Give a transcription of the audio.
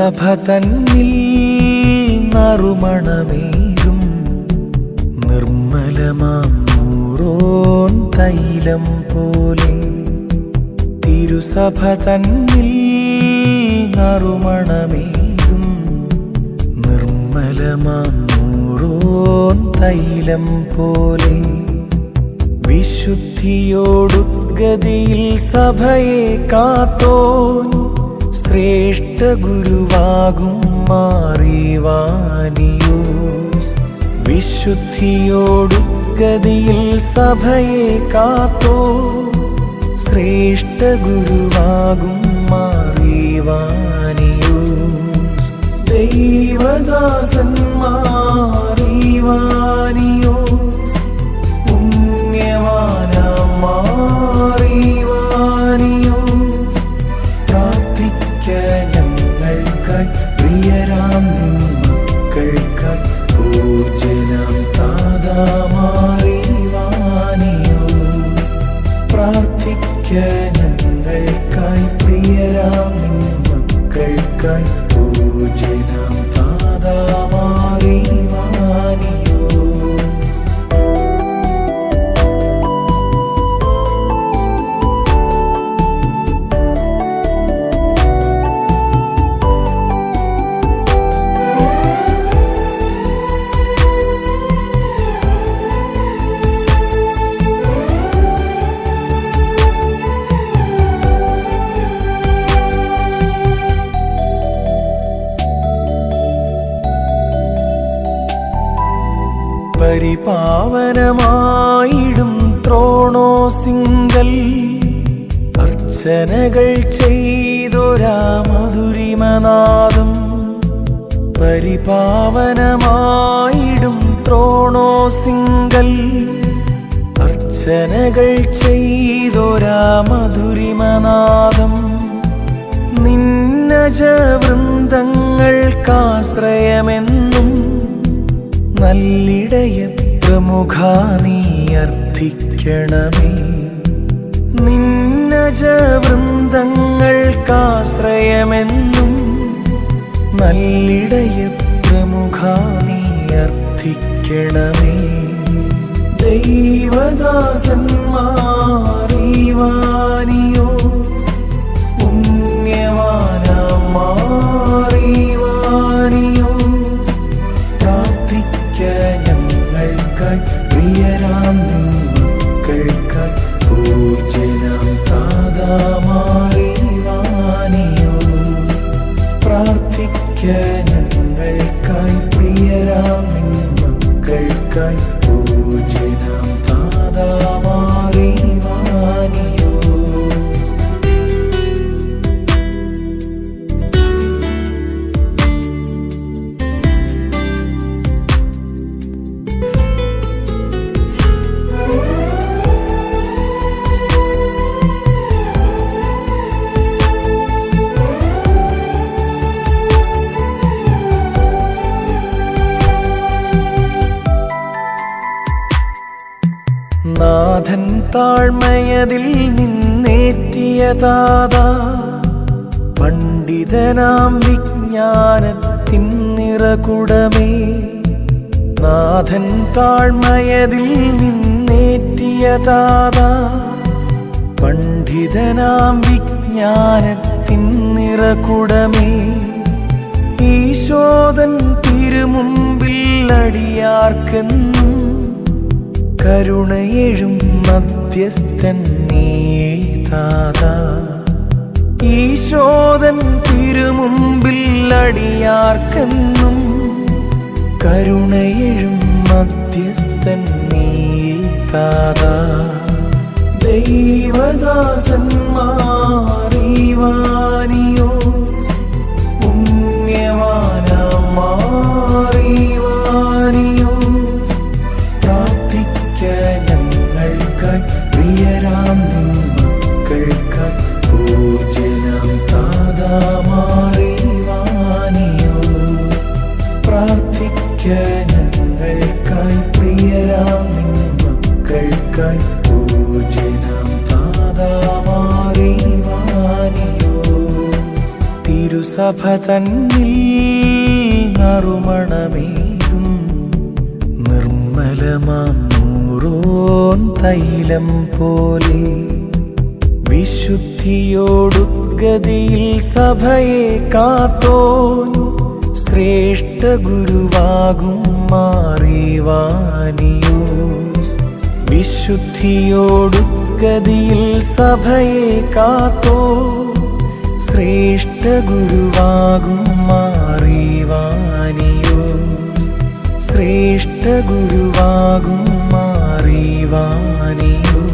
തിരുസഭ തന്നിൽ നറുമണമേകും. നിർമ്മലമാം തൈലം പോലെ. തിരുസഭ തന്നിൽ നറുമണമേകും. നിർമ്മലമാം തൈലം പോലെ. വിശുദ്ധിയോടുദ്ഗതിയിൽ സഭയെ കാത്തോൻ ശ്രേഷ്ഠ ഗുരുവാകും മാറിവാനിയോസ് വിശുദ്ധിയോടുദ്ഗതിയിൽ സഭയെ കാത്തോ. ശ്രേഷ്ഠ ഗുരുവാകും മാറിവാനിയോസ്. ദൈവദാസന്മാറിവാനിയോസ് Buddhism. പരിപാവനമായിടും ത്രോണോസിങ്കൽ അർച്ചനകൾ ചെയ്തൊരാ മധുരിമനാദം പരിപാവനമായിടും സിംഗൽ. അർച്ചനകൾ ചെയ്തൊരാ മധുരിമനാദം നിന്നജ വൃന്ദങ്ങൾക്കാശ്രയമെന്നും നല്ലിടയ പ്രമുഖ നീ നിന്നജ വൃന്ദങ്ങൾക്കാശ്രയമെന്നും നല്ലിടയ പ്രമുഖ നീ അർത്ഥിക്കണമേ ദൈവദാസന്മാറിവാനിയോസ് ഞങ്ങൾക്കായി പ്രിയരാം നിൻ മക്കൾക്കായി പൂജനാം താതാമാറിവാനിയോസ് പ്രാർത്ഥിക്ക ഞങ്ങൾക്കായി പ്രിയരാം നിൻ മക്കൾക്കായി പൂജനാം നാഥൻ താഴ്മയതിൽ നിന്നേറ്റിയതാതാ. പണ്ഡിതനാം വിജ്ഞാനത്തിൻ നിറകുടമേ. നാഥൻ താഴ്മയതിൽ നിന്നേറ്റിയതാതാ. പണ്ഡിതനാം വിജ്ഞാനത്തിൻ നിറകുടമേ. ഈശോദൻ തിരുമുമ്പിൽ അടിയാർക്കെന്നും കരുണയെഴും മധ്യസ്ഥൻ നീയേ താതാ. ഈശോദൻ തിരുമുമ്പിൽ അടിയാർക്കെന്നും കരുണയെഴും മധ്യസ്ഥൻ നീയേ താതാ. പ്രാർത്ഥിക്ക ഞങ്ങൾക്കായി പ്രിയരാം നിൻ മക്കൾക്കായി പൂജനാം താതാമാറിവാനിയോസ് തിരുസഭ തന്നിൽ നറുമണമേകും നിർമ്മലമാം നൂറോൻ തൈലം പോലെ. വിശുദ്ധിയോടുഗതിയിൽ സഭയെ കാത്തോൻ ശ്രേഷ്ഠ ഗുരുവാകും മാറിവാനിയോസ്. വിശുദ്ധിയോടുഗതിയിൽ സഭയെ കാത്തോ. ശ്രേഷ്ഠ ഗുരുവാകും മാറിവാനിയോസ്. ശ്രേഷ്ഠ ഗുരുവാകും മാറിവാനിയോസ്.